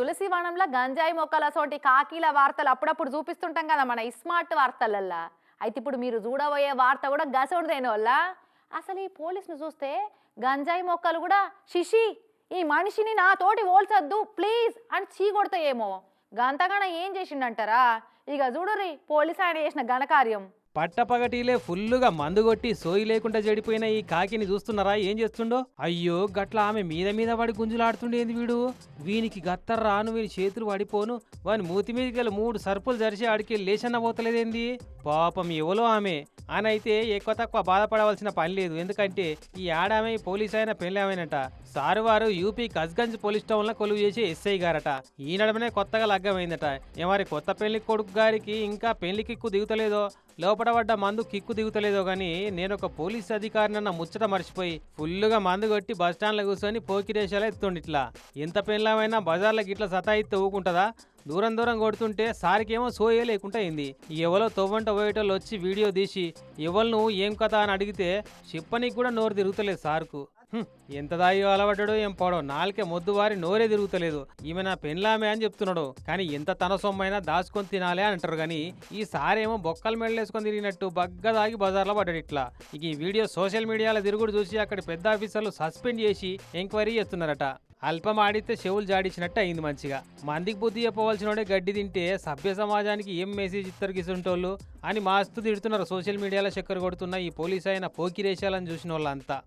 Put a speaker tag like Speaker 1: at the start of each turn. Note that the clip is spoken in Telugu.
Speaker 1: తులసి వనంలో గంజాయి మొక్కల సోటి కాకీల వార్తలు అప్పుడప్పుడు చూపిస్తుంటాం కదా మన స్మార్ట్ వార్తలల్లా. అయితే ఇప్పుడు మీరు చూడబోయే వార్త కూడా గసోడిదైన వల్ల అసలు ఈ పోలీసును చూస్తే గంజాయి మొక్కలు కూడా శిషి ఈ మనిషిని నాతోటి ఓల్చొద్దు ప్లీజ్ అని చీ కొడతాయేమో గంతగాన ఏం చేసిండంటారా? ఇక చూడుర్రి పోలీస్ ఆయన చేసిన ఘనకార్యం.
Speaker 2: పట్టపగటిలే ఫుల్లుగా మందు కొట్టి సోయి లేకుండా చెడిపోయిన ఈ కాకిని చూస్తున్నారా? ఏం చేస్తుండో? అయ్యో గట్ల ఆమె మీద మీద పడి గుంజులాడుతుండేది వీడు. వీనికి గత్తర్ రాను వీని చేతులు పడిపోను. వాని మూతి మీదకి గల మూడు సర్పులు జరిచి ఆడికి లేచన్న పోతలేదేంది పాపం ఎవలో ఆమె. ఆయన అయితే ఎక్కువ తక్కువ బాధపడవలసిన పని లేదు. ఎందుకంటే ఈ ఆడామే పోలీస్ అయిన పెళ్ళామేనట. సారు వారు యూపీ కస్గంజ్ పోలీస్ టౌన్లో కొలువు చేసి ఎస్ఐ గారట. ఈ నడమనే కొత్తగా లగ్గమైందట. ఏమారి కొత్త పెళ్ళి కొడుకు గారికి ఇంకా పెళ్ళి కిక్కు దిగుతలేదో? లోపల పడ్డ మందు కిక్కు దిగుతలేదో గాని నేను ఒక పోలీస్ అధికారినన్న ముచ్చట మర్చిపోయి ఫుల్లుగా మందు కొట్టి బస్ స్టాండ్లో కూర్చొని పోకిరేషాలు ఎత్తుండి ఇట్లా ఎంత పెళ్ళమైనా బజార్లకి ఇట్లా సతాయిస్తే ఊకుంటుందా? దూరం దూరం కొడుతుంటే సారికేమో సోయే లేకుండా అయింది. ఎవరో తవ్వంట పోయేటోళ్ళు వచ్చి వీడియో తీసి ఎవరు ఏం కథ? అని అడిగితే చెప్పనీకి కూడా నోరు తిరుగుతలేదు సార్కు. ఎంత దాయో అలవాడో ఏం పోడో నాలుకే మొద్దు వారి నోరే తిరుగుతలేదు. ఈమె నా పెన్లామే అని చెప్తున్నాడు. కానీ ఎంత తన సొమ్మైనా దాచుకొని తినాలే అని అంటారు కానీ ఈ సారేమో బొక్కలు మెడలేసుకొని తిరిగినట్టు బగ్గ దాగి బజార్లో పడ్డాడు ఇట్లా. ఇక ఈ వీడియో సోషల్ మీడియాలో తిరుగుడు చూసి అక్కడ పెద్ద ఆఫీసర్లు సస్పెండ్ చేసి ఎంక్వైరీ చేస్తున్నారట. అల్పం ఆడితే చెవులు జాడించినట్టు అయింది మంచిగా. మందికి బుద్ధి చెప్పవలసినోడే గడ్డి తింటే సభ్య సమాజానికి ఏం మెసేజ్ ఇస్తారు గిసుంటోళ్ళు? అని మాస్తు తిడుతున్నారు సోషల్ మీడియాలో చక్కెర కొడుతున్న ఈ పోలీస్ అయిన పోకిరేషాలను చూసిన వాళ్ళంతా